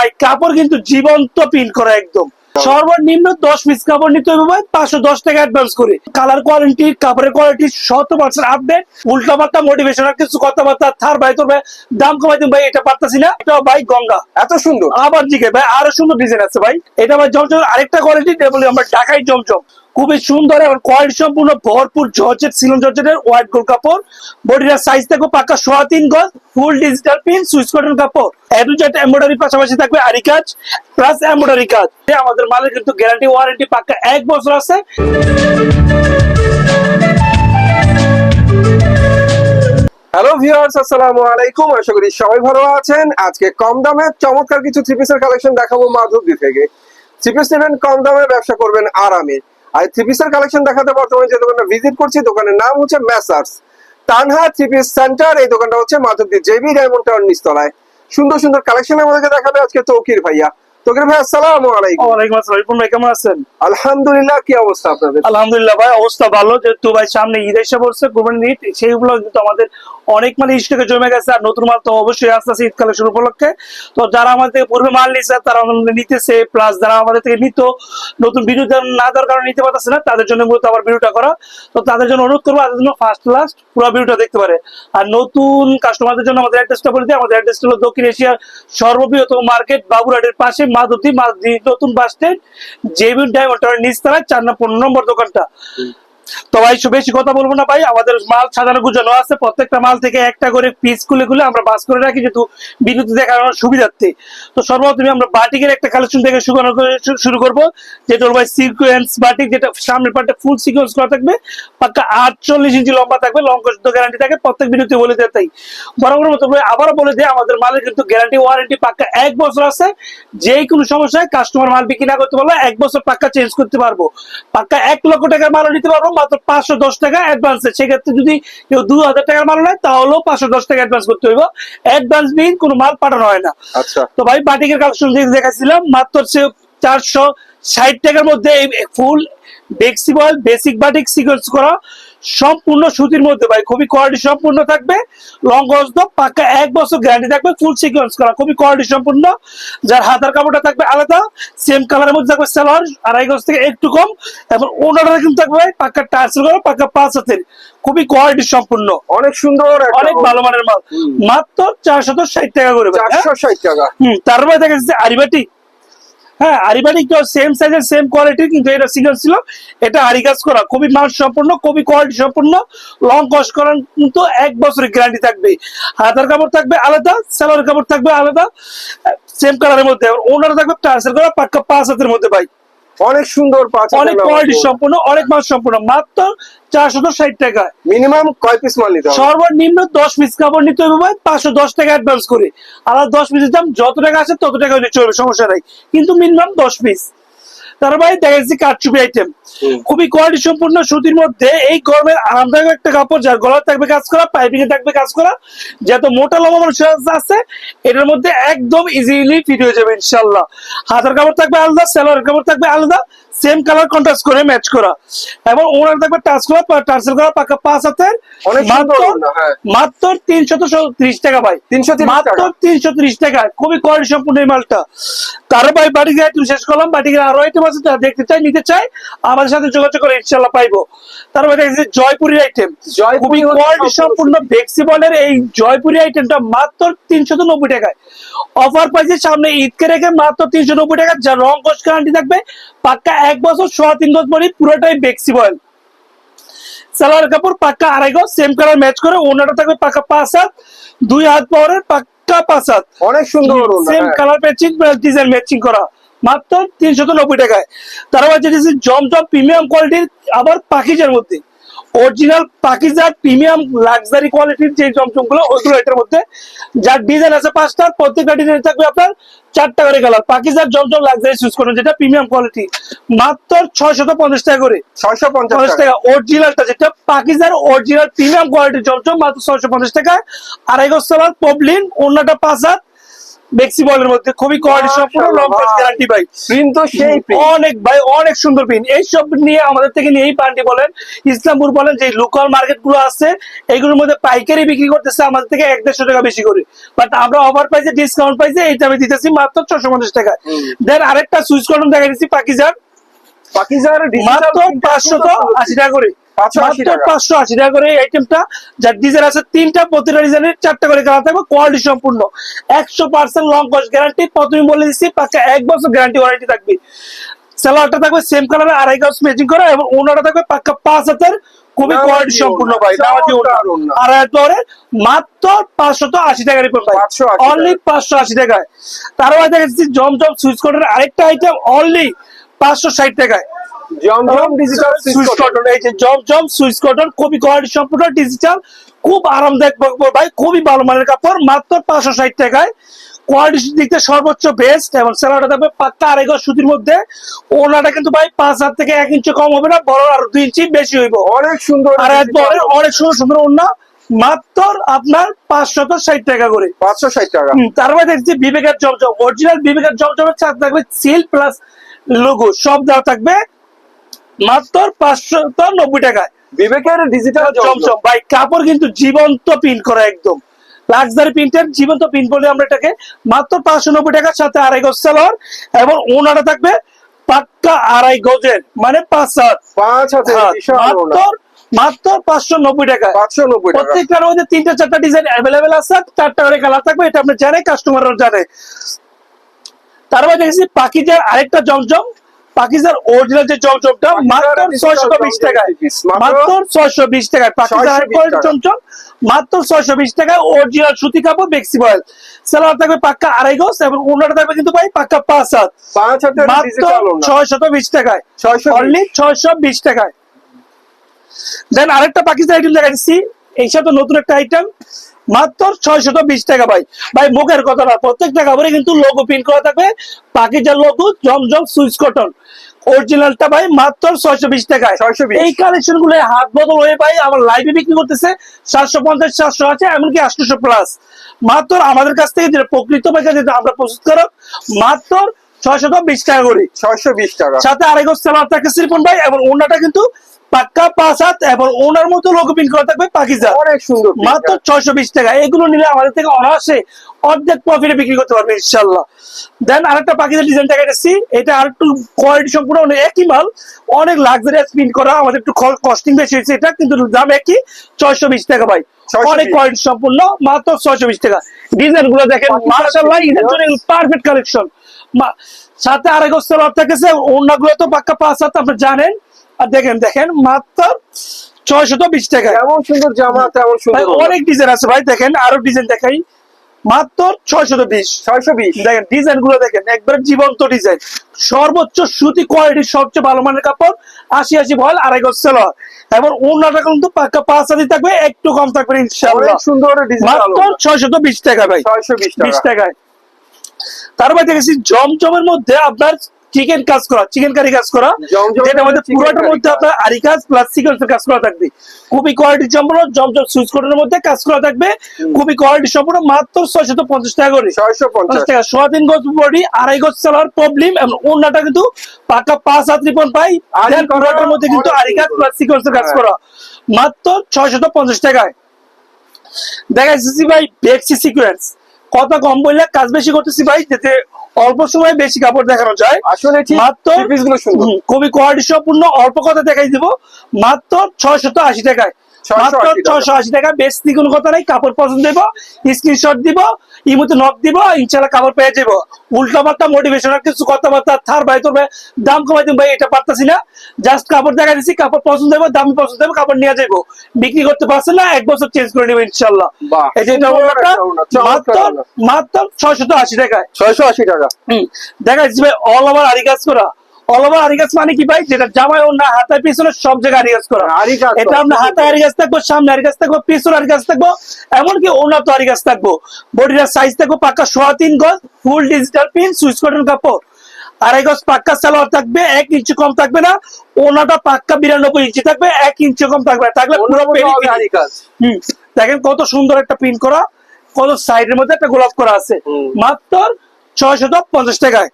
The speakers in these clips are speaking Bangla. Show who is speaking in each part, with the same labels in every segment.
Speaker 1: ভাই কাপড় কিন্তু জীবন্ত পিল করা একদম। সর্বনিম্ন দশ পিস কাপড় নিতে হবে ভাই পাঁচশো দশ টাকা অ্যাডভান্স করে। কালার কোয়ালিটি কাপড়ের কোয়ালিটি শত পার্সেন্ট আপডেট উল্টা মোটিভেশন আর কিছু কথাবার্তা থার ভাই তোর ভাই দাম কমাই দিন ভাই এটা পারতাছি না। এটা ভাই গঙ্গা।
Speaker 2: এত সুন্দর।
Speaker 1: আবার দিকে ভাই আরও সুন্দর ডিজাইন আছে ভাই। এটা ভাই জমজম আরেকটা কোয়ালিটি বলি আমরা ঢাকাই জমজম। খুবই সুন্দর এবং কোয়ালিটি সম্পূর্ণ ভরপুর জর্জেট, সিলন জর্জেটের হোয়াইট গোল্ড কাপড়। বডিটার সাইজ থাকবে পাক্কা সোয়া তিন গজ full digital pin Swiss cotton কাপড়। এডুজেট এমব্রয়ডারি পাশাপাশি থাকবে আরি কাজ প্লাস এমব্রয়ডারি কাজ। আমাদের মালের কিন্তু গ্যারান্টি ওয়ারেন্টি পাক্কা এক বছর আছে।
Speaker 2: হ্যালো ভিউয়ার্স আসসালামু আলাইকুম। আশা করি সবাই ভালো আছেন। আজকে কম দামে চমৎকার কিছু থ্রি পিসের কালেকশন দেখাবো মাধবদী থেকে। থ্রি পিস নেবেন, কম দামে ব্যবসা করবেন আরামে। আর থ্রি পিসের কালেকশন দেখাতে বর্তমানে যে দোকানে ভিজিট করছি দোকানের নাম হচ্ছে messrs Tanha three piece centre এই দোকানটা হচ্ছে মাধবদী জেবি ডায়মন্ড নিচতলায়। সুন্দর সুন্দর কালেকশন আমাদেরকে দেখাবে আজকে তৌকির ভাইয়া। তৌকির ভাই আসসালামু আলাইকুম।
Speaker 1: ওয়ালাইকুম আসসালাম ভাই কেমন আছেন?
Speaker 2: আলহামদুলিল্লাহ কি অবস্থা আপনাদের?
Speaker 1: আলহামদুলিল্লাহ ভাই অবস্থা ভালো। যেহেতু ভাই সামনে ঈদ এসে পড়ছে কোরবানি ঈদ সেইগুলো কিন্তু আমাদের অনেক মানে স্টকে জমে গেছে আর নতুন মাল তো অবশ্যই আসতে ঈদ কালেকশন উপলক্ষে। তো যারা আমাদের থেকে পূর্বে মাল নিচ্ছে তারা নিতেছে প্লাস যারা আমাদের থেকে নিত, নতুন ভিডিও না দেওয়ার কারণে নিতে পারতেছে না, তাদের জন্য মূলত আবার ভিডিওটা করা। তো তাদের জন্য অনুরোধ করব তাদের জন্য ফার্স্ট লাস্ট পুরো ভিডিওটা দেখতে পারে। আর নতুন কাস্টমারদের জন্য আমাদের অ্যাড্রেসটা বলে দিই, আমাদের অ্যাড্রেসটা হলো দক্ষিণ এশিয়ার সর্ববৃহৎ মার্কেট বাবুরাটের পাশে মাধুতি নতুন বাস স্ট্যান্ড জেবিন ডায়মন্ড নিচতলায়, চার নম্বর নম্বর দোকানটা। তো ভাই বেশি কথা বলব না ভাই, আমাদের মাল সাজানো গুজানো আছে, প্রত্যেকটা মাল থেকে একটা করে পিস খুলে খুলে আমরা বাস করে রাখি, যেহেতু বিদ্যুৎ দেখানোর সুবিধার্থে। তো সর্বপ্রথমে আমরা বাটিকের একটা কালেকশন থেকে শুরু করব যেটা ভাই সিকোয়েন্স বাটিক, যেটা সামনের পার্টে ফুল সিকোয়েন্স করা থাকবে পাক্কা আটচল্লিশ ইঞ্চি লম্বা থাকবে লঙ্কা শুদ্ধ গ্যারান্টি থাকে, প্রত্যেক বিদ্যুতে বলে দেয় তাই। বরাবর মতো আবারও বলে দেয় আমাদের মালের কিন্তু গ্যারান্টি ওয়ারেন্টি পাক্কা এক বছর আছে যে কোনো সমস্যায় কাস্টমার মাল বিক্রি না করতে পারলে এক বছর পাক্কা চেঞ্জ করতে পারব। পাক্কা এক লক্ষ টাকার মাল নিতে পারব মাত্র পাঁচশো দশ টাকা অ্যাডভান্স সেক্ষেত্রে যদি কেউ দু হাজার টাকার মাল নেয় তাহলেও পাঁচশো দশ টাকা অ্যাডভান্স করতে হইব। অ্যাডভান্স বিহীন কোনো মাল পাঠানো হয় না।
Speaker 2: আচ্ছা।
Speaker 1: তো ভাই বাটিকের কালেকশন দেখাচ্ছিলাম মাত্র সে চারশো ষাট টাকার মধ্যে এই ফুল ডেক্সিবল বেসিক বাটিক সিকোয়েন্স করা। সম্পূর্ণ সুতির মধ্যে ভাই খুবই কোয়ালিটি সম্পূর্ণ থাকবে। লং গজ তো পাক্কা এক বছর গ্যারান্টি থাকবে ফুল সিকোয়েন্স করা খুবই কোয়ালিটি সম্পূর্ণ। যার হাতার কাপড়টা থাকবে আলাদা সেম কালারের মধ্যে থাকবে সালোয়ার আড়াই গজ থেকে একটু কম। এবং ওনারা কিন্তু থাকবে ভাই পাক্কা টার্সেল করা পাক্কা পাঁচ হাতের। খুবই কোয়ালিটি সম্পূর্ণ।
Speaker 2: অনেক সুন্দর
Speaker 1: অনেক ভালো মানের মাল। মাত্র চারশত ষাট টাকা করে হ্যাঁ?
Speaker 2: চারশো ষাট টাকা।
Speaker 1: হুম তারপরে দেখা যাচ্ছে আরিবাটি হ্যাঁ আরিবাটি সেম সাইজের সেম কোয়ালিটির কিন্তু এটা সিঙ্গেল ছিল। এটা আরি কাজ করা, খুবই মান সম্পূর্ণ খুবই কোয়ালিটি সম্পূর্ণ লং কস্ট করার কিন্তু এক বছরের গ্যারান্টি থাকবে। হাতার কাপড় থাকবে আলাদা সালোয়ার কাপড় থাকবে আলাদা সেম কালারের মধ্যে। ওনারা থাকবে টার্সেল করা পাক্কা পাঁচ হাতের মধ্যে, ভাই।
Speaker 2: অনেক সুন্দর পাঁচ
Speaker 1: অনেক কোয়ালিটি সম্পূর্ণ অনেক মাছ সম্পূর্ণ। মাত্র চারশত ষাট টাকা।
Speaker 2: মিনিমাম কয় পিস মাল নিতে
Speaker 1: সর্বনিম্ন দশ পিস কাপড় নিতে হবে ভাই পাঁচশো দশ টাকা অ্যাডভান্স করে। আর দশ পিসের দাম যত টাকা আছে তত টাকা চলবে সমস্যা নাই। কিন্তু মিনিমাম দশ পিস তার দেখা যাচ্ছে কারচুপি আইটেম খুবই কোয়ালিটি সম্পূর্ণ সুতির মধ্যে এই গরমের আরামদায়ক একটা কাপড় যার গলা থাকবে কাজ করা পাইপিং এ থাকবে কাজ করা যত মোটা লম্বা মানুষ আছে এটার মধ্যে একদম ইজিলি ফিট হয়ে যাবে ইনশাল্লাহ হাতের কাপড় থাকবে আলাদা সেলোয়ার কাপড় থাকবে আলাদা সেম কালার কন্ট্রাস্ট করে ম্যাচ করা। এবং ওনার থাকবে টাচ করা টার্সেল করা পাকা পাঁচ হাতের। মাত্র
Speaker 2: হ্যাঁ।
Speaker 1: ত্রিশ টাকা ভাই।
Speaker 2: তিনশো
Speaker 1: মাত্র তিনশো ত্রিশ টাকা খুবই কোয়ালিটি সম্পূর্ণ এই মালটা। তারও ভাই বাটিকের আইটেম শেষ করলাম। বাটিকের আরও আইটেম আছে দেখতে চাই নিতে চাই আমাদের সাথে যোগাযোগ করে ইনশাল্লাহ পাইবো। তারপরে দেখছি জয়পুরের আইটেম খুবই কোয়ালিটি সম্পূর্ণ ফ্লেক্সিবলের এই জয়পুরি আইটেমটা মাত্র তিনশত নব্বই টাকায়। অফার পাইছে সামনে ঈদকে রেখে মাত্র তিনশো নব্বই টাকা। যা রং কস্ট গ্যারান্টি থাকবে। পাক্কা এক বছর সোয়া তিন গজ পরি পুরোটাই ফ্লেক্সিবল সালোয়ার কাপড় পাক্কা আড়াই গজ সেম কালার ম্যাচ করে ওনাটা থাকবে পাক্কা পাঁচ হাত দুই হাত পাওয়ারের পাক্কা পাঁচ হাত।
Speaker 2: অনেক সুন্দর
Speaker 1: same. Colour matching design matching করা। মাত্র তিনশত নব্বই টাকায়। তারপর যেটা জমজম প্রিমিয়াম কোয়ালিটির আবার পাখিজার মধ্যে। অরিজিনাল পাকিজার প্রিমিয়াম লাক্সারি কোয়ালিটির যে জমজমগুলো ওইগুলো এটার মধ্যে যার ডিজাইন আছে পাঁচটা প্রত্যেকটা ডিজাইন থাকবে আপনার চারটা করে কালার পাকিজার জমজম লাক্সারি চুজ করুন যেটা প্রিমিয়াম কোয়ালিটি মাত্র ছয়শত পঞ্চাশ টাকা করে।
Speaker 2: ছয়শো পঞ্চাশ টাকা।
Speaker 1: অরিজিনালটা যেটা পাকিজার অরিজিনাল প্রিমিয়াম কোয়ালিটির জমজম মাত্র ছয়শো পঞ্চাশ টাকা আড়াই গজ সালাদ পবলিন অন্যটা পাঁচ হাত বেক্সি বলের মধ্যে খুবই কোয়ালিটি সম্পূর্ণ লং
Speaker 2: মাশাআল্লাহ,
Speaker 1: গ্যারান্টি ভাই
Speaker 2: প্রিন্ট তো সেই
Speaker 1: অনেক ভাই অনেক সুন্দর এইসব নিয়ে আমাদের থেকে নিয়ে এই পান্ডি বলেন ইসলামপুর বলেন যে লোকাল মার্কেটগুলো আছে এইগুলোর মধ্যে পাইকারি বিক্রি করতেছে আমাদের থেকে এক দেড়শো টাকা বেশি করে। বাট আমরা অফার প্রাইসে ডিসকাউন্ট প্রাইসে এইটা আমি দিতেছি মাত্র ছশো পঞ্চাশ টাকা দেন আরেকটা সুইচ কটন দেখা দিচ্ছি পাকিজার
Speaker 2: পাকিজার
Speaker 1: মাত্র পাঁচশো আশি টাকা করে।
Speaker 2: 580
Speaker 1: মাত্র
Speaker 2: টাকা।
Speaker 1: পাঁচশো আশি টাকা। করে এই আইটেমটা যার ডিজাইন আছে তিনটা প্রতিটা ডিজাইনের চারটা করে কালার থাকবে কোয়ালিটি সম্পূর্ণ। একশো পার্সেন্ট লং কস্ট গ্যারান্টি প্রথমে বলে দিচ্ছি পাঁচটা এক বছর গ্যারান্টি ওয়ারেন্টি থাকবে। থাকবে সেম কালারে আড়াই গজ ম্যাচিং করা এবং ওনাটা থাকবে পাক্কা পাঁচ হাতের খুবই কোয়ালিটি সম্পূর্ণ ভাই। আড়াই হাত মাত্র পাঁচশত আশি টাকা রিপোর্ট ভাই।
Speaker 2: 580
Speaker 1: অনলি পাঁচশো আশি টাকায়। দেখেছি জমজম সুইচ কোডের আরেকটা আইটেম অনলি পাঁচশো ষাট টাকায়।
Speaker 2: জমজম ডিজিটাল
Speaker 1: সুইচ কটন এই যে জমজম সুইচ কটন খুবই কোয়ালিটি সম্পূর্ণ ডিজিটাল খুব আরামদায়ক ভাই খুবই ভালো মানের কাপড় মাত্র পাঁচশো ষাট টাকায়। কোয়ালিটির দিক থেকে সর্বোচ্চ বেস্ট এবং সেলাটা থাকবে পাক্কা আড়াই গজ সুতির মধ্যে। ওনাটা কিন্তু ভাই পাঁচ হাত থেকে এক ইঞ্চি কম হবে না বড় আর দুই ইঞ্চি বেশি হইব।
Speaker 2: অনেক সুন্দর
Speaker 1: আর অনেক সুন্দর সুন্দর ওনা মাত্র আপনার পাঁচশত ষাট টাকা করে।
Speaker 2: পাঁচশো ষাট টাকা।
Speaker 1: তারপরে দেখছি বিবেকের জমজম অরিজিনাল বিবেকের জমজমের সাথে থাকবে সিল প্লাস লোগো সব দেওয়া থাকবে। মাত্র পাঁচশো নব্বই টাকায়।
Speaker 2: বিবেকের ডিজিটাল
Speaker 1: জমজম ভাই কাপড় কিন্তু জীবন্ত প্রিন্ট করা একদম। লাক্সারি প্রিন্টের জীবন্ত প্রিন্ট বলে আমরা এটাকে। মাত্র পাঁচশো নব্বই টাকার সাথে আড়াই গজ সালোয়ার এবং ওনারা থাকবে পাক্কা আড়াই গজের মানে পাঁচ হাত।
Speaker 2: পাঁচ হাতে।
Speaker 1: মাত্র মাত্র পাঁচশো নব্বই টাকা
Speaker 2: পাঁচশো নব্বই
Speaker 1: প্রত্যেকটার মধ্যে তিনটা চারটা ডিজাইন অ্যাভেলেবেল আছে। চারটা করে কালার থাকবে এটা আপনি জানে কাস্টমাররা জানে। তারপরে দেখেছি পাকিজার আরেকটা জমজম পাকিজার অরিজিনাল যে জমজমটা মাত্র ছয়শো বিশ টাকায়
Speaker 2: মাত্র
Speaker 1: ছয়শো বিশ টাকায় পাকিজার
Speaker 2: 620
Speaker 1: আরেকটা
Speaker 2: টাকা।
Speaker 1: জমজম মাত্র ছয়শো বিশ টাকায় অরিজিনাল সুতি কাপড় বেক্সি বয়েল সালোয়ার থাকবে পাক্কা আড়াই গজ এবং ওনাটা থাকবে কিন্তু ভাই পাক্কা পাঁচ হাত। মাত্র ছয়শত বিশ টাকায়।
Speaker 2: ছয়শো
Speaker 1: অনলি ছয়শো বিশ টাকায়। দেন আরেকটা পাকিস্তান আইটেম দেখা দিচ্ছি এই সাথে নতুন একটা আইটেম মাত্র ছয়শত বিশ টাকা ভাই। ভাই মুখের কথা না প্রত্যেকটা কাপড়ে কিন্তু লোগো প্রিন্ট করা থাকবে। পাকিজার লোগো জমজম সুইচ কটন। অরিজিনালটা ভাই মাত্র ছয়শো বিশ টাকায়।
Speaker 2: 620
Speaker 1: এই কালেকশনগুলো হাত বদল হয়ে ভাই আমার লাইভে বিক্রি করতেছে সাতশো পঞ্চাশ সাতশো আছে এমনকি আটশো প্লাস মাত্র আমাদের কাছ থেকে যেটা প্রকৃত পয়সা যেটা আমরা প্রস্তুত করো মাত্র ছয়শত বিশ টাকা করি।
Speaker 2: ছয়শো বিশ টাকা।
Speaker 1: সাথে গজ সালোয়ার থাকে শ্রীপন ভাই এবং ওনাটা কিন্তু পাক্কা পাঁচ হাত এবং ওনার মতো লোগো প্রিন্ট করা থাকবে পাকিজা
Speaker 2: অনেক সুন্দর
Speaker 1: মাত্র ছয়শো বিশ টাকা। এগুলো নিলে আমাদের থেকে অনায়াসে অর্ধেক প্রফিটে বিক্রি করতে পারবে ইনশাল্লাহ। দেন আরেকটা পাকিজা ডিজাইন দেখা যাচ্ছি এটা আর একটু কোয়ালিটি সম্পূর্ণ অনেক একই মাল অনেক লাক্সারিয়াস প্রিন্ট করা আমাদের একটু কস্টিং বেশি হয়েছে এটা কিন্তু দাম একই। ছয়শো বিশ টাকা ভাই অনেক কোয়ালিটি সম্পূর্ণ মাত্র ছয়শো বিশ টাকা। ডিজাইনগুলো দেখেন মার্শাল্লাহ জন্য পারফেক্ট কালেকশন সাথে আরেক সালোয়ার থাকেছে অন্যগুলো তো পাক্কা পাঁচ হাত আপনি জানেন। আর দেখেন দেখেন মাত্র ছয়শত বিশ টাকা।
Speaker 2: এমন সুন্দর জামা তেমন সুন্দর
Speaker 1: অনেক ডিজাইন আছে। ভাই দেখেন আরও ডিজাইন দেখাই। মাত্র ছয়শত বিশ।
Speaker 2: ছয়শো বিশ।
Speaker 1: দেখেন ডিজাইনগুলো দেখেন একবার জীবন্ত ডিজাইন সর্বোচ্চ সুতি কোয়ালিটির সবচেয়ে ভালো মানের কাপড় আশি আশি ভয়েল আড়াই গজ সালোয়ার এবং অন্যটা কিন্তু পাক্কা পাঁচ হাতি থাকবে একটু কম থাকবে ইনশাআল্লাহ।
Speaker 2: সুন্দর
Speaker 1: মাত্র ছয়শত বিশ টাকা ভাই।
Speaker 2: ছয়শো বিশ
Speaker 1: বিশ
Speaker 2: টাকা
Speaker 1: টাকায় তারপরে দেখেছি জমজমের মধ্যে আপনার চিকেন কাজ করা চিকেন কারি। কাজ করা যেটা মধ্যে পুরোটার মধ্যে। আপনার আরি কাজ প্লাস সিকোয়েন্সের কাজ করা থাকবে। খুবই কোয়ালিটি সম্পূর্ণ জমজম সুইচ কোডের মধ্যে কাজ করা থাকবে। খুবই কোয়ালিটি সম্পূর্ণ মাত্র ছয়শত পঞ্চাশ টাকা করে।
Speaker 2: ছয়শো পঞ্চাশ।
Speaker 1: টাকা। সোয়া তিন গজ বডি আড়াই গজ সালোয়ার প্রবলেম এবং অন্যটা কিন্তু পাকা পাঁচ হাত রিপন পাই। পুরোটার মধ্যে কিন্তু আরি কাজ প্লাস সিকোয়েন্সের কাজ। করা। মাত্র ছয়শত পঞ্চাশ টাকায়। দেখা যাচ্ছে ভাই বেক্সি সিকোয়েন্স কত কম বললে কাজ বেশি করতেছি ভাই যেতে অল্প সময় বেশি কাপড় দেখানো যায়।
Speaker 2: আসলে
Speaker 1: মাত্র খুবই কোয়ালিটি সম্পূর্ণ অল্প কথা দেখাই দিব। মাত্র ছয়শত আশি টাকায়।
Speaker 2: 680
Speaker 1: মাত্র। ছয়শো আশি টাকা বেশ কোনো কথা নাই কাপড় পছন্দ দেবো স্ক্রিনশট দিব ইমুতে নক দিব ইনশাল্লাহ কাপড় পেয়ে যাব উল্টা পাল্টা মোটিভেশনাল কিছু কথাবার্তা থার ভাই তোর ভাই দাম কমাই দিন ভাই এটা পারতাছি না। জাস্ট কাপড় দেখা দিচ্ছি কাপড় পছন্দ দেবো দাম পছন্দ দেবো কাপড় নিয়ে যাব বিক্রি করতে পারছে না এক বছর চেঞ্জ করে নেব ইনশাল্লাহ এই যে মাত্র। মাত্র ছয়শত আশি টাকায়।
Speaker 2: ছয়শো আশি টাকা।
Speaker 1: দেখা যাচ্ছে ভাই অল ওভার আরি কাজ করা। অল ওভার আরি মানে কি ভাই? যেটা জামাই না হাতের পিছনে সব জায়গায় আরি কাজ করা। এটা আমরা হাতে আরি কাজ থাকব সামনে আরি কাজ থাকব পিছনে আরি কাজ থাকব এমনকি ওনা তো আরি কাজ থাকব। বডিটার সাইজ থাকব পাক্কা সোয়া তিন গজ full digital pin Swiss cotton কাপড়। আড়াই গজ পাক্কা সালোয়ার থাকবে এক ইঞ্চি কম থাকবে না। ওনাটা পাক্কা বিরানব্বই ইঞ্চি থাকবে এক ইঞ্চি কম থাকবে। থাকলে পুরো।
Speaker 2: আরি
Speaker 1: দেখেন কত সুন্দর একটা প্রিন্ট করা কত সাইডের মধ্যে একটা গোলাপ করা আছে।
Speaker 2: হুম।
Speaker 1: মাত্র ছয়শত পঞ্চাশ টাকায়।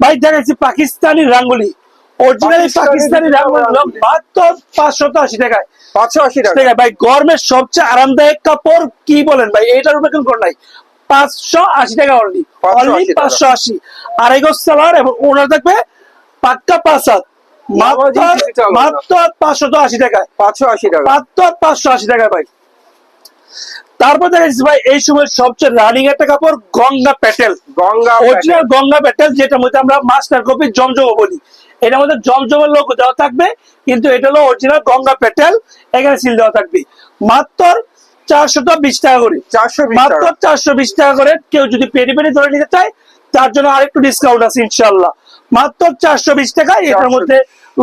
Speaker 1: ভাই দেখাচ্ছি পাকিস্তানি রাঙ্গুলি অরিজিনালি
Speaker 2: পাকিস্তানি
Speaker 1: রাঙ্গুলি। মাত্র পাঁচশত আশি টাকায়।
Speaker 2: পাঁচশো আশি টাকা।
Speaker 1: ভাই গরমের সবচেয়ে আরামদায়ক কাপড় কি বলেন ভাই? এটার উপরে কোনো নাই। পাঁচশো আশি টাকা অনলি অনলি পাঁচশো আশি। আড়াই গজ সালোয়ার এবং ওনার থাকবে পাক্কা পাঁচ হাত। মাত্র পাঁচশত আশি টাকায়।
Speaker 2: পাঁচশো আশি টাকা।
Speaker 1: মাত্র পাঁচশো আশি টাকায় ভাই। তারপর ভাই এই সময় সবচেয়ে রানিং একটা কাপড় গঙ্গা প্যাটেল
Speaker 2: গঙ্গা
Speaker 1: অরিজিনাল গঙ্গা প্যাটেল যেটার মধ্যে আমরা মাস্টার কপি জমজম বলি। এটার মধ্যে জমজমের লোক দেওয়া থাকবে কিন্তু এটা হলো অরিজিনাল গঙ্গা প্যাটেল এখানে সিল দেওয়া থাকবে। মাত্র চারশো বিশ টাকা করে।
Speaker 2: চারশো
Speaker 1: মাত্র চারশো বিশ টাকা করে কেউ যদি পেরি পেরি ধরে নিতে চায় তার জন্য আরেকটু ডিসকাউন্ট আছে ইনশাল্লাহ মাত্র চারশো বিশ টাকা এটার মধ্যে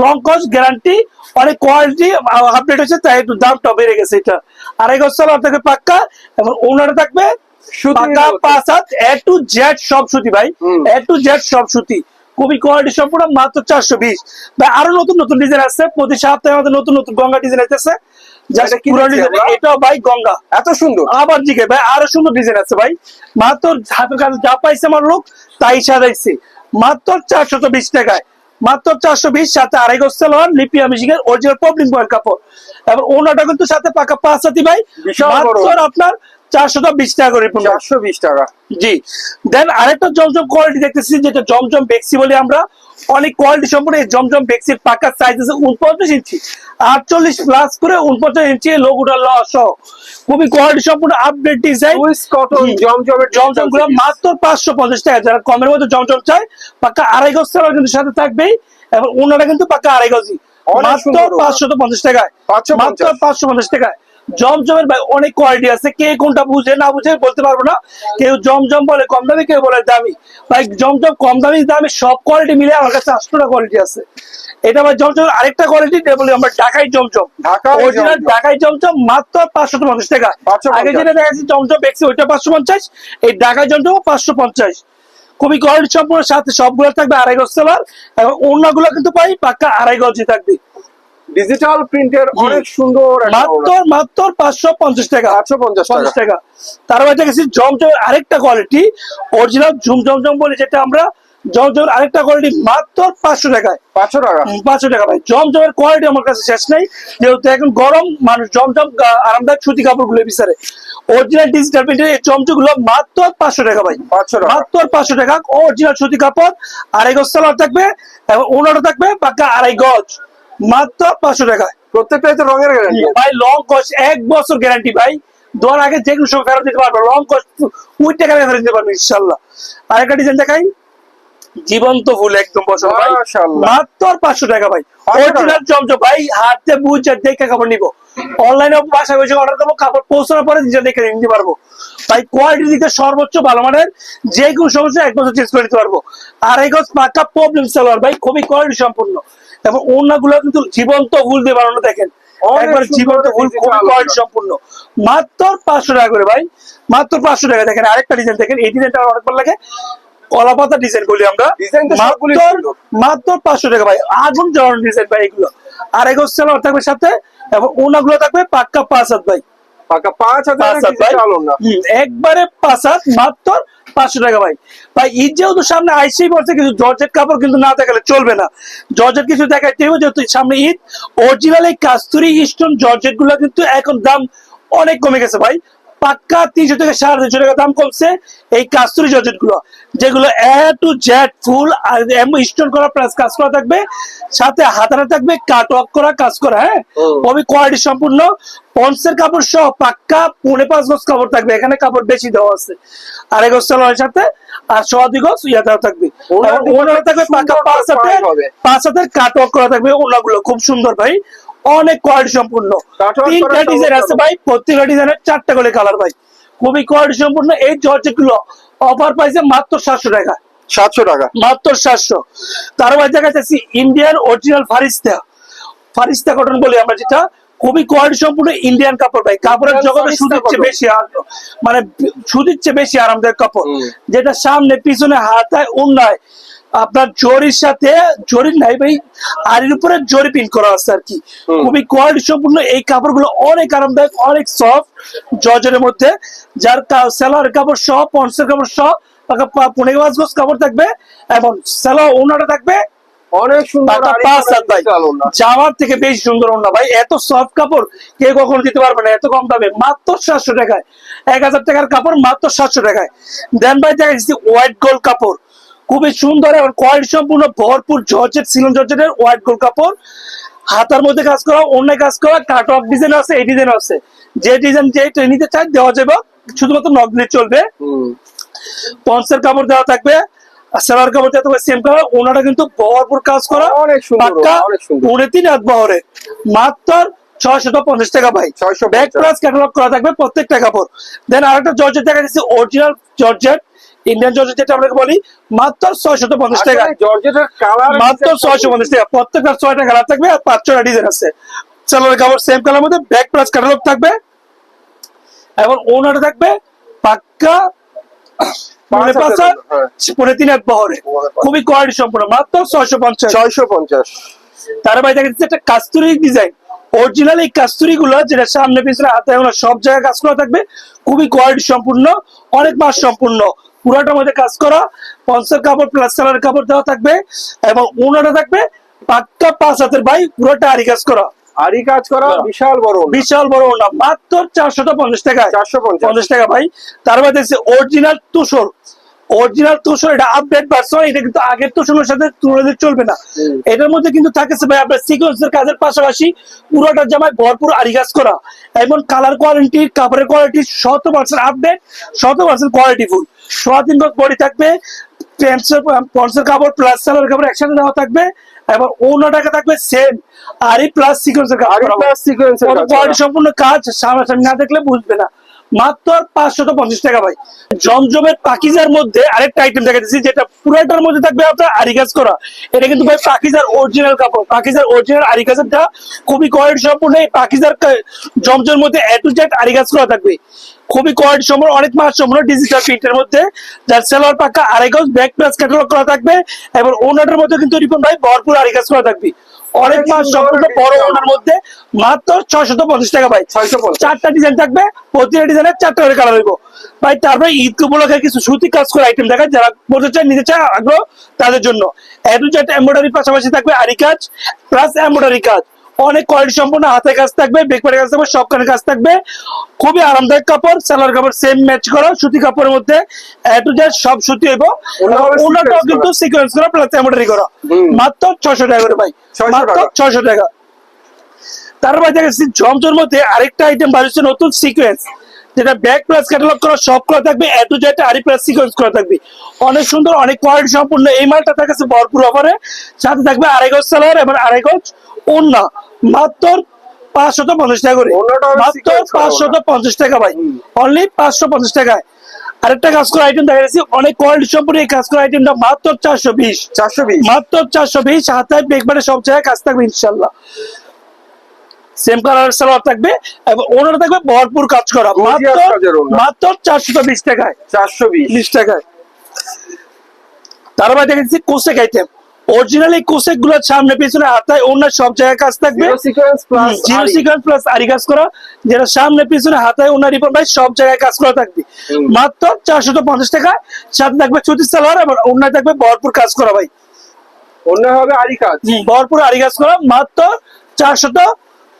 Speaker 1: লং কস্ট গ্যারান্টি অনেক কোয়ালিটি আপডেট হচ্ছে তাই একটু দামটা বেড়ে গেছে এটা। আড়াই গজ সাল আপনাকে পাক্কা এবং ওনার থাকবে পাক্কা পাঁচ হাত এ টু জেড সব সুতি ভাই। এ টু জেড সব সুতি। খুবই কোয়ালিটি সম্পূর্ণ মাত্র চারশো বিশ। ভাই আরও নতুন নতুন ডিজাইন আছে প্রতি সপ্তাহে আমাদের নতুন নতুন গঙ্গা ডিজাইন আসতেছে।
Speaker 2: এটা
Speaker 1: ভাই গঙ্গা।
Speaker 2: এত সুন্দর।
Speaker 1: আবার জিগে ভাই আরও সুন্দর ডিজাইন আছে ভাই। মাত্র হাতের কাছে যা পাইছে আমার লোক তাই সাজাইছে। মাত্র চারশত বিশ টাকায়। মাত্র চারশো বিশ সাথে আড়াই হন সালোয়ার লিপিয়া মিশিংয়ের অরিজিনাল পবলিং বয়ের কাপড়। এবং ওনাটা কিন্তু সাথে পাকা পাঁচ সাথী ভাই। আপনার বিশ টাকা করে।
Speaker 2: চারশো বিশ টাকা।
Speaker 1: জি। দেন আরেকটা জমজম কোয়ালিটি দেখতেছি যেটা জমজম বেক্সি বলি আমরা। অনেক কোয়ালিটি সম্পূর্ণ এই জমজম বেক্সির পাকা সাইজ আছে উনপঞ্চাশ ইঞ্চি। আটচল্লিশ প্লাস করে উনপঞ্চাশ ইঞ্চি লোক উঠার ল খুবই কোয়ালিটি সম্পূর্ণ আপডেট ডিজাইন
Speaker 2: সুইস কটন জমজমের
Speaker 1: জমজমগুলো মাত্র পাঁচশো পঞ্চাশ টাকা। যারা কমের মধ্যে জমজম চায় পাক্কা আড়াই গজ সালোয়ার কিন্তু সাথে থাকবেই। এবং ওনারা কিন্তু পাক্কা আড়াই গজি মাত্র পাঁচশো পঞ্চাশ টাকায়।
Speaker 2: 550
Speaker 1: মাত্র পাঁচশো পঞ্চাশ টাকায়। জমজমের ভাই অনেক কোয়ালিটি আছে। কে কোনটা বুঝে না বুঝে বলতে পারব না। কেউ জমজম বলে কম দামি কেউ বলে দামি। ভাই জমজম কম দামি দামি সব কোয়ালিটি মিলে আমার কাছে আটশোটা কোয়ালিটি আছে। এটা ভাই জমজম আরেকটা কোয়ালিটি বলি আমরা ঢাকাই জমজম। অরিজিনাল। ঢাকাই জমজম মাত্র পাঁচশো পঞ্চাশ টাকা।
Speaker 2: 550
Speaker 1: আগে যেটা দেখা যাচ্ছে জমজম বেক্সি ওইটা পাঁচশো পঞ্চাশ এই ঢাকাই জমজম পাঁচশো পঞ্চাশ। খুবই কোয়ালিটি সম্পূর্ণ সাথে সবগুলো থাকবে আড়াই গজ সেলার এবং অন্যগুলো কিন্তু পাই পাক্কা আড়াই গজই থাকবে।
Speaker 2: ডিজিটাল প্রিন্টের অনেক সুন্দর
Speaker 1: মাত্র মাত্র পাঁচশো পঞ্চাশ টাকা।
Speaker 2: আটশো পঞ্চাশ টাকা।
Speaker 1: পঞ্চাশ টাকা। তারপর দেখেছি জমজম আরেকটা কোয়ালিটি অরিজিনাল ঝুম জমজম বলে যেটা আমরা জমজম আরেকটা কোয়ালিটি মাত্র পাঁচশো টাকায়।
Speaker 2: পাঁচশো টাকা।
Speaker 1: পাঁচশো টাকা ভাই। জমজমের কোয়ালিটি আমার কাছে শেষ নেই। যেহেতু এখন গরম মানুষ জমজম আরামদায়ক সুতি কাপড়গুলো বিচারে। অরিজিনাল ডিজিটাল প্রিন্টের এই চমচো গুলো মাত্র পাঁচশো টাকা ভাই।
Speaker 2: পাঁচশো টাকা।
Speaker 1: মাত্র পাঁচশো টাকা। অরিজিনাল সুতি কাপড় আড়াই গজ সালোয়ার থাকবে এবং ওনারও থাকবে পাক্কা আড়াই গজ। মাত্র পাঁচশো টাকা।
Speaker 2: প্রত্যেকটাই তো রঙের গ্যারান্টি
Speaker 1: ভাই লং কস্ট এক বছর গ্যারান্টি ভাই। দোয়ার আগে যে কোনো সময় ফেরত দিতে পারব। লং কস্ট ওই টাকা ফেরত দিতে পারব ইনশাল্লাহ। আরেকটা ডিজাইন দেখাই। জীবন্ত ফুল একদম বছর ভাই। মাত্র পাঁচশো টাকা ভাই। অরিজিনাল জমজম ভাই হাতে বুঝে দেখে কাপড় নিবো। অনলাইনে বাসায় বসে অর্ডার করব কাপড় পৌঁছানোর পরে নিজে দেখে নিতে পারব। ভাই কোয়ালিটি দিকে সর্বোচ্চ ভালো মানের যে কোনো সমস্যা এক বছর চেঞ্জ করে নিতে পারব। আর এই গজ পাক্কা প্রবলেম সালোয়ার ভাই খুবই কোয়ালিটি সম্পূর্ণ। এবং অন্যগুলো কিন্তু জীবন্ত ফুল দিয়ে বানানো দেখেন।
Speaker 2: অনেক
Speaker 1: একবার জীবন্ত ফুল খুবই কোয়ালিটি সম্পূর্ণ। মাত্র পাঁচশো টাকা করে ভাই। মাত্র পাঁচশো টাকা। দেখেন আরেকটা ডিজাইন দেখেন এই ডিজাইনটা অনেক ভালো লাগে। কলা পাতা ডিজাইন বলি আমরা। মাত্র পাঁচশো টাকা ভাই। আগুন জ্বালানো ডিজাইন ভাই এগুলো। আর এগুলো সেলার থাকবে সাথে এবং ওনাগুলো থাকবে পাক্কা পাঁচ হাত ভাই।
Speaker 2: পাকা পাঁচ হাজার
Speaker 1: পাঁচ হাত ভাই।
Speaker 2: ডিজিটাল না।
Speaker 1: হুম, একবারে পাঁচ হাত মাত্র পাঁচশো টাকা ভাই। ভাই ঈদ যেহেতু সামনে আইসেই পড়ছে কিছু জর্জেট কাপড় কিন্তু না দেখালে চলবে না। জর্জেট কিছু দেখাইতে হবে যেহেতু সামনে ঈদ। অরিজিনাল এই কাস্তুরি স্টোন জর্জেটগুলো কিন্তু এখন দাম অনেক কমে গেছে ভাই। পাক্কা তিনশো থেকে সাড়ে তিনশো টাকা দাম কমছে এই কাস্তুরি জর্জেটগুলো যেগুলো এ টু জেড ফুল আর স্টোন করা প্লাস কাজ করা থাকবে সাথে হাতারা থাকবে কাট ওয়ার্ক করা কাজ করা হ্যাঁ। খুবই কোয়ালিটি সম্পূর্ণ। পন্সের কাপড় সহ পাক্কা পৌনে পাঁচ গজ কাপড় থাকবে এখানে কাপড় বেশি দেওয়া আছে। আড়াই গজ সালোয়ারের সাথে আর সোয়া দুই গজ ইয়া দেওয়া থাকবে।
Speaker 2: ওনার
Speaker 1: এবং ওনারা থাকবে পাক্কা পাঁচ হাতে পাঁচ হাতের কাট ওয়ার্ক করা থাকবে ওনাগুলো খুব সুন্দর ভাই। অনেক কোয়ালিটি সম্পূর্ণ। তিনটা ডিজাইন আছে ভাই প্রত্যেকটা ডিজাইনের চারটা করে কালার ভাই। খুবই কোয়ালিটি সম্পূর্ণ। এই জর্জেটগুলো অফার পাইছে মাত্র সাতশো টাকা।
Speaker 2: সাতশো টাকা।
Speaker 1: মাত্র সাতশো। তার মধ্যে দেখা যাচ্ছে ইন্ডিয়ান অরিজিনাল ফারিস্তা। ফারিস্তা কটন বলি আমরা যেটা। খুবই কোয়ালিটি সম্পূর্ণ ইন্ডিয়ান কাপড় ভাই। কাপড়ের জগতে সুদিচ্ছে বেশি আর মানে সুদিচ্ছে বেশি আরামদায়ক কাপড়। যেটা সামনে পিছনে হাতায় উন্নয়। আপনার জরির সাথে জরির নাই ভাই আরির উপরে জরি পিন করা আছে আর কি। খুবই কোয়ালিটি সম্পূর্ণ এই কাপড়গুলো অনেক আরামদায়ক অনেক সফট জর্জের মধ্যে। যার সেলার কাপড় সহ পন্সের কাপড় সহ পনেরো পাঁচ গজ কাপড় থাকবে এবং সেলার ওনাটা থাকবে।
Speaker 2: অনেক সুন্দর।
Speaker 1: জামার থেকে বেশ সুন্দর ওড়না ভাই। এত সফট কাপড় কে কখনো দিতে পারবে না এত কম দামে। মাত্র সাতশো টাকায়। এক হাজার টাকার কাপড় মাত্র সাতশো টাকায়। দেন ভাই দেখা হোয়াইট গোল্ড কাপড়। খুবই সুন্দর এবং কোয়ালিটি সম্পূর্ণ ভরপুর জর্জেট সিলন জর্জেটের হোয়াইট গোল্ড কাপড়। হাতার মধ্যে কাজ করা অন্য কাজ করা কাট অফ ডিজাইন আছে এই ডিজাইন আছে। যে ডিজাইন যে নিতে চাই দেওয়া যাবে। শুধুমাত্র নক দিলে চলবে। পন্সের কাপড় দেওয়া থাকবে সেলার কাপড় দেওয়া থাকবে সেম কালার ওনাটা কিন্তু ভরপুর কাজ করা।
Speaker 2: অনেক সুন্দর
Speaker 1: পৌনে তিন হাত বহরে। মাত্র ছয়শত পঞ্চাশ টাকা ভাই।
Speaker 2: 650
Speaker 1: ব্যাক প্লাস ক্যাটালগ করা থাকবে প্রত্যেকটা কাপড়। দেন আরেকটা জর্জেট দেখা যাচ্ছে অরিজিনাল জর্জেট। ইন্ডিয়ান জর্জেট যেটা আমরা বলি মাত্র ছয়শত পঞ্চাশ টাকা
Speaker 2: জর্জেটের কালার
Speaker 1: মাত্র ছয়শো পঞ্চাশ টাকা। প্রত্যেকটা ছয়টা কালার থাকবে আর পাঁচ ছয়টা ডিজাইন আছে। সালোয়ার কাপড় সেম কালার মধ্যে ব্যাক প্লাস ক্যাটালগ থাকবে। এবং ওনাটা থাকবে পাক্কা
Speaker 2: হ্যাঁ।
Speaker 1: তিন বহরে। খুবই কোয়ালিটি সম্পূর্ণ। মাত্র ছয়শো পঞ্চাশ
Speaker 2: ছয়শো পঞ্চাশ
Speaker 1: তার বাইরে দেখা যাচ্ছে একটা কাস্তুরি ডিজাইন অরিজিনাল এই কাস্তুরি গুলো যেটা সামনে পিছনে হাতে সব জায়গায় কাজ করা থাকবে। খুবই কোয়ালিটি সম্পূর্ণ অনেক মাস সম্পূর্ণ। পুরাটার মধ্যে কাজ করা পঞ্চাশ কাপড় প্লাস কালার কাপড় দেওয়া থাকবে এবং উনাটা থাকবে পাক্কা পাঁচ হাতের ভাই পুরোটা আরি কাজ করা।
Speaker 2: আরি কাজ করা। বিশাল বড়
Speaker 1: বিশাল বড় ওনা মাত্র চারশত পঞ্চাশ টাকায়।
Speaker 2: চারশো পঞ্চাশ।
Speaker 1: টাকা ভাই। তার মধ্যে অরিজিনাল তুষর। অরিজিনাল তুষর এটা আপডেট ভার্সন এটা কিন্তু আগের তুষরের সাথে তুলনা চলবে না। এটার মধ্যে কিন্তু থাকেছে ভাই আপনার সিকোয়েন্সের কাজের পাশাপাশি পুরোটা জামায় ভরপুর আরি কাজ করা। এবং কালার কোয়ালিটি কাপড়ের কোয়ালিটি শত পার্সেন্ট আপডেট শত পার্সেন্ট কোয়ালিটি ফুল সোয়া তিন বডি থাকবে প্যান্টসের পন্সের কাপড় প্লাস সালোয়ার কাপড় একসাথে দেওয়া থাকবে এবং থাকবে সেম আরি প্লাস সিকোয়েন্সের কাপড়
Speaker 2: প্লাস সিকোয়েন্সের কাজ
Speaker 1: সম্পূর্ণ কাজ সামনাসামনি না দেখলে বুঝবে না। মাত্র পাঁচশত পঞ্চাশ টাকা ভাই। জমজমের পাকিজার মধ্যে আরেকটা আইটেম দেখা যাচ্ছে যেটা পুরাটার মধ্যে থাকবে আপনার আরি কাজ করা। এটা কিন্তু ভাই পাকিজার অরিজিনাল কাপড়। পাকিজার অরিজিনাল আরি কাজেরটা খুবই কোয়ালিটি সম্পূর্ণ এই পাকিজার জমজমের মধ্যে এ টু জেড আরি করা থাকবে। খুবই কোয়ালিটি সম্পূর্ণ অনেক মাস সম্পূর্ণ ডিজিটাল প্রিন্টের মধ্যে। যার সেলোয়ার পাক্কা আড়াই গজ ব্যাক প্লাস ক্যাটালগ করা থাকবে এবং ওনাটার মধ্যে কিন্তু রিপন ভাই ভরপুর আরি কাজ করা থাকবে। অনেক মাস সম্পূর্ণ বড় ওনার মধ্যে মাত্র ছয়শত পঞ্চাশ টাকা ভাই।
Speaker 2: 650
Speaker 1: চারটা ডিজাইন থাকবে প্রতিটা ডিজাইনের চারটা করে কালার হইব। ভাই তারপরে ঈদ উপলক্ষে কিছু সুতি কাজ করে আইটেম দেখা যারা বলতে চায় নিতে চায় আগ্রহ তাদের জন্য। এটু চারটা এমব্রয়ডারি পাশাপাশি থাকবে আরি কাজ প্লাস এমব্রয়ডারি কাজ। অনেক কোয়ালিটি সম্পূর্ণ হাতে কাজ থাকবে বেকপারের কাজ থাকবে সব কাজ থাকবে। খুবই আরামদায়ক কাপড় সালোয়ার কাপড় সেম ম্যাচ করা সুতি কাপড়ের মধ্যে এটু জেড সব সুতি হইব। ওনাটাও কিন্তু সিকোয়েন্স করা প্লাস এমব্রয়ডারি করা। মাত্র ছশো টাকা করে ভাই। মাত্র
Speaker 2: ছশো
Speaker 1: ছয়শো টাকা। তার মধ্যে দেখেছি জমজোর মধ্যে আরেকটা আইটেম বাড়িয়েছে নতুন সিকোয়েন্স যেটা ব্যাক প্লাস ক্যাটালগ করা সব করা থাকবে এ টু জেড আরি প্লাস সিকোয়েন্স করা থাকবে। অনেক সুন্দর অনেক কোয়ালিটি সম্পূর্ণ। এই মালটা থাকছে ভরপুর অফারে সাথে থাকবে আড়াই গজ সালোয়ার এবং আড়াই গজ ওন্না মাত্র পাঁচশত পঞ্চাশ টাকা করে। মাত্র পাঁচশত পঞ্চাশ টাকা ভাই। অনলি পাঁচশো পঞ্চাশ টাকায়। আরেকটা কাজ করা আইটেম দেখা যাচ্ছে অনেক কোয়ালিটি সম্পূর্ণ এই কাজ করা আইটেমটা মাত্র চারশো বিশ।
Speaker 2: চারশো বিশ।
Speaker 1: মাত্র চারশো বিশ হাতায় বেগবারে সব জায়গায় কাজ থাকবে ইনশাল্লাহ। সেম কালার সালোয়ার থাকবে এবং ওনার থাকবে ভরপুর কাজ করা। মাত্র মাত্র চারশো বিশ টাকায়।
Speaker 2: চারশো বিশ।
Speaker 1: টাকায়। তারপরে দেখেছি কোসেক আইটেম অরিজিনালি কোসেকগুলোর সামনে পিছনে হাতায় অন্য সব জায়গায় কাজ থাকবে।
Speaker 2: জিরো সিকোয়েন্স প্লাস
Speaker 1: আরি কাজ করা। যেটা সামনে পিছনে হাতায় ওনার রিপন ভাই সব জায়গায় কাজ করা থাকবে। মাত্র চারশো তো পঞ্চাশ টাকা সাথে থাকবে চুতি সালোয়ার এবং অন্য থাকবে ভরপুর কাজ করা ভাই।
Speaker 2: অন্য হবে আরি কাজ।
Speaker 1: ভরপুর আরি কাজ করা। মাত্র চারশত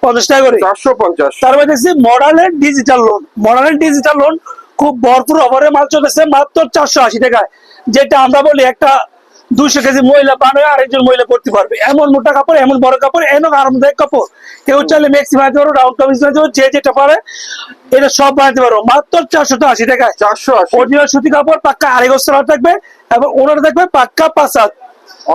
Speaker 1: পঞ্চাশ টাকা করে।
Speaker 2: চারশো পঞ্চাশ।
Speaker 1: তারপরে দেখছি মডার্নের ডিজিটাল লোন মডার্নের ডিজিটাল লোন খুব ভরপুর অফারে মাল চলতেছে মাত্র চারশো আশি টাকায়। যেটা আমরা বলি একটা দুশো কেজি মহিলা বানায় আরেকজন মহিলা করতে পারবে। এমন মোটা কাপড় এমন বড় কাপড় এমন আরামদায়ক কাপড়। কেউ চাইলে ম্যাক্সি বানাতে পারো রাউন্ড কামিজ বানাতে পারো যে যেটা পারে এটা সব বানাতে পারো। মাত্র চারশো আশি টাকায়।
Speaker 2: চারশো আশি।
Speaker 1: অরিজিনাল সুতি কাপড় পাক্কা আড়াই বছর থাকবে এবং ওনার থাকবে পাক্কা পাঁচ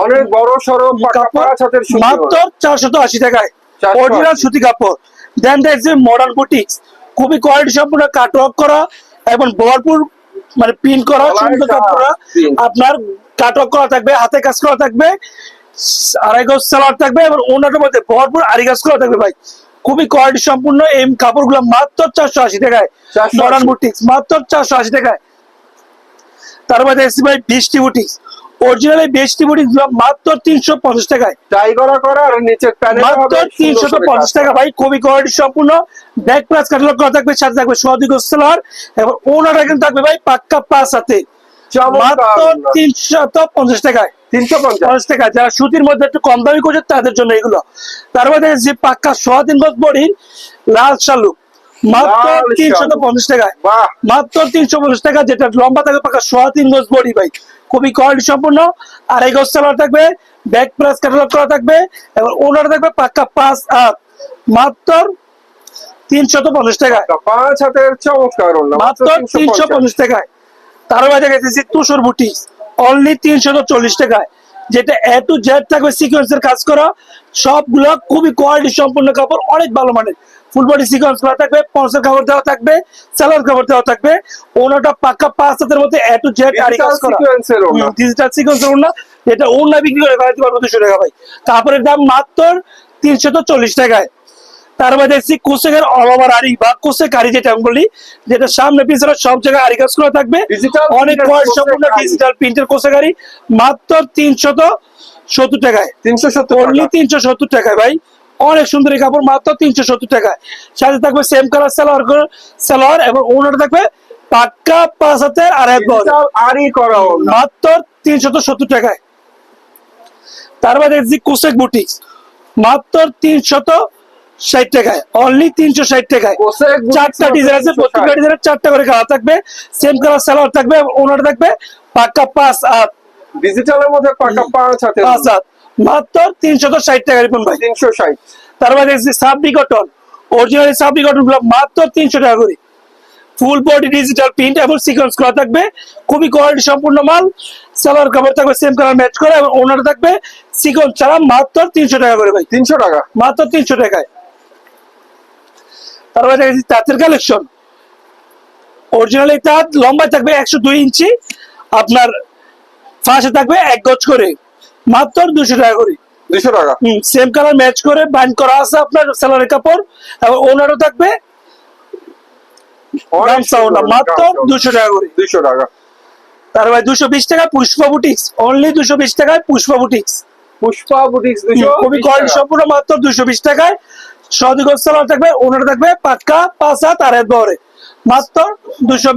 Speaker 2: অনেক বড় সড়ো
Speaker 1: কাপড়
Speaker 2: পাঁচ হাতের
Speaker 1: মাত্র
Speaker 2: ওড়না।
Speaker 1: চারশত আশি টাকায়।
Speaker 2: 480
Speaker 1: অরিজিনাল সুতি কাপড়। দেন দেখছে মডার্ন বুটিক্স খুবই কোয়ালিটি সম্পূর্ণ কাট ওয়ার্ক করা এবং ভরপুর মানে প্রিন্ট করা সুন্দর
Speaker 2: কাজ,
Speaker 1: করা। আপনার কাট ওয়ার্ক করা থাকবে হাতে কাজ করা থাকবে আড়াই গজ সালোয়ার থাকবে এবং ওনাটার মধ্যে ভরপুর আড়ি কাজ করা থাকবে ভাই। খুবই কোয়ালিটি সম্পূর্ণ এই কাপড়গুলো মাত্র চারশো আশি টাকায়।
Speaker 2: 480
Speaker 1: মডার্ন বুটিক্স মাত্র চারশো আশি টাকায়। তার মধ্যে এসছি ভাই বৃষ্টি বুটিক্স অরিজিনালি বেস্টি বডি মাত্র তিনশো পঞ্চাশ টাকায়।
Speaker 2: টাই করা আর নিচের প্যানেল
Speaker 1: মাত্র তিনশো পঞ্চাশ টাকা। ভাই খুবই কোয়ালিটি সম্পূর্ণ। ব্যাক প্লাস ক্যাটালগ করা থাকবে সাথে থাকবে সদিক সেলার এবং ওনারা কিন্তু থাকবে ভাই পাক্কা পাঁচ হাতে। মাত্র তিনশত পঞ্চাশ টাকায়।
Speaker 2: তিনশো পঞ্চাশ।
Speaker 1: টাকা। যারা সুতির মধ্যে একটু কম দামি করছে তাদের জন্য এগুলো। তার মধ্যে যে পাক্কা সোয়াদিন গজ বডির লাল শালুক মাত্র
Speaker 2: লাল
Speaker 1: তিনশত পঞ্চাশ টাকায়। মাত্র তিনশো পঞ্চাশ টাকা যেটা লম্বা থাকে পাকা সোয়া তিন গজ বডি ভাই। খুবই কোয়ালিটি সম্পূর্ণ। আর এই গজ সালোয়ার থাকবে ব্যাক প্লাস ক্যাটালগ করা থাকবে এবং ওনার থাকবে পাক্কা পাঁচ আট মাত্র তিনশত পঞ্চাশ টাকা
Speaker 2: পাঁচ হাতের চমৎকার
Speaker 1: মাত্র তিনশো পঞ্চাশ। টাকায়। তার তুষর বুটি অনলি তিনশত চল্লিশ টাকায়। যেটা এ টু জেড থাকবে সিকোয়েন্সের কাজ করা সবগুলো খুবই কোয়ালিটি সম্পূর্ণ কাপড় অনেক ভালো মানের। ফুল বডি সিকোয়েন্স করা থাকবে পঞ্চের কাপড় দেওয়া থাকবে সালোয়ার কাপড় দেওয়া থাকবে। ওনাটা পাক্কা পাঁচ হাতের মধ্যে এ টু জেড কাজ করা।
Speaker 2: সিকোয়েন্সের।
Speaker 1: ডিজিটাল সিকোয়েন্স ওড়না। যেটা ওড়না বিক্রি করে বাড়াতে পারব দুশো টাকা ভাই। কাপড়ের দাম মাত্র তিনশত চল্লিশ টাকায়। তার মধ্যে দেখছি কোসেকের অলওভার আড়ি বা কোসেক আড়ি যেটা আমি বলি যেটা সামনে পিছনে সব জায়গায় আড়ি কাজ করা থাকবে। অনেক সম্পূর্ণ ডিজিটাল প্রিন্টের কোসেক আড়ি মাত্র তিনশত সত্তর টাকায়।
Speaker 2: তিনশো সত্তর
Speaker 1: তিনশো সত্তর টাকায় ভাই। অনেক সুন্দর এই কাপড় মাত্র তিনশো সত্তর টাকায়। সাথে থাকবে সেম কালার সালোয়ার সালোয়ার এবং ওনার থাকবে পাক্কা পাঁচ হাতের আর এক
Speaker 2: আড়ি করা
Speaker 1: মাত্র তিনশত সত্তর টাকায়। তার বাদে দেখছি কোসেক বুটিক্স। মাত্র তিনশত ষাট টাকায়। অনলি তিনশো ষাট টাকায়। চারটা ডিজাইন আছে প্রত্যেকটা ডিজাইনের চারটা করে কালার থাকবে। সেম কালার সালোয়ার থাকবে ওনার থাকবে পাক্কা পাঁচ আট
Speaker 2: ডিজিটালের মধ্যে পাক্কা পাঁচ হাতের।
Speaker 1: পাঁচ আট মাত্র তিনশত ষাট টাকা রিপন ভাই।
Speaker 2: তিনশো ষাট।
Speaker 1: তার বাদে দেখছি সাবরি কটন অরিজিনাল সাবরি কটনগুলো মাত্র তিনশো টাকা করে। ফুল বডি ডিজিটাল প্রিন্ট এবং সিকোয়েন্স করা থাকবে। খুবই কোয়ালিটি সম্পূর্ণ মাল। সালোয়ার কাপড় থাকবে সেম কালার ম্যাচ করে এবং ওনার থাকবে। সিকোয়েন্স ছাড়া মাত্র তিনশো টাকা করে ভাই।
Speaker 2: তিনশো টাকা।
Speaker 1: মাত্র তিনশো টাকায়। তারপরে দেখেছি তাঁতের কালেকশন অরিজিনালি তাঁত লম্বায় থাকবে একশো দুই ইঞ্চি। আপনার ফাঁসে থাকবে এক গজ করে। মাত্র দুশো টাকা করে।
Speaker 2: দুশো টাকা?
Speaker 1: সেম কালার ম্যাচ করে বাইন্ড করা আছে আপনার সালোয়ারের কাপড় এবং ওনারও থাকবে। মাত্র দুশো টাকা করে।
Speaker 2: দুশো টাকা।
Speaker 1: তারপরে দুশো বিশ টাকায় পুষ্পা বুটিক্স অনলি দুশো বিশ টাকায় পুষ্পা বুটিক্স
Speaker 2: পুষ্পা বুটিক্স
Speaker 1: খুবই কোয়ালিটি সম্পূর্ণ মাত্র দুশো বিশ টাকায়। সালোয়ার থাকবে ওনার থাকবে পাক্কা পাঁচ হাত আর এক বহরে। মাত্র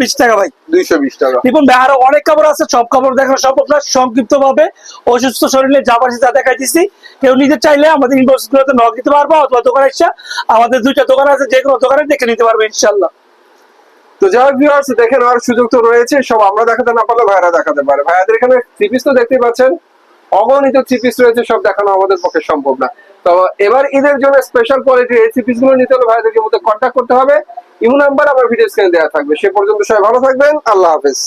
Speaker 1: বিশ টাকা ভাই।
Speaker 2: দুইশো বিশ টাকা।
Speaker 1: দেখুন ভাই আরও অনেক কাপড় আছে সব কাপড় দেখানো সব আপনার সংক্ষিপ্ত ভাবে অসুস্থ শরীরে যাবার যা দেখাই দিচ্ছি কেউ চাইলে আমাদের ইনবক্স গুলোতে নক দিতে পারব অথবা দোকানে আমাদের দুইটা দোকান আছে যে কোনো দোকানে দেখে নিতে পারবে ইনশাল্লাহ
Speaker 2: তো ভিউয়ার্স দেখে নেওয়ার সুযোগ তো রয়েছে সব আমরা দেখাতে না পারলে ভাইরা দেখাতে পারে। ভাইয়াদের এখানে থ্রি পিস তো দেখতেই পাচ্ছেন। অগণিত থ্রি পিস রয়েছে সব দেখানো আমাদের পক্ষে সম্ভব না। তো এবার ঈদের জন্য স্পেশাল কোয়ালিটির রেসিপিসগুলো নিতে হলে ভাইদেরকে মধ্যে কন্ট্যাক্ট করতে হবে। ইমো নাম্বার আমার ভিডিও স্ক্রিনে দেওয়া থাকবে। সে পর্যন্ত সবাই ভালো থাকবেন। আল্লাহ হাফেজ।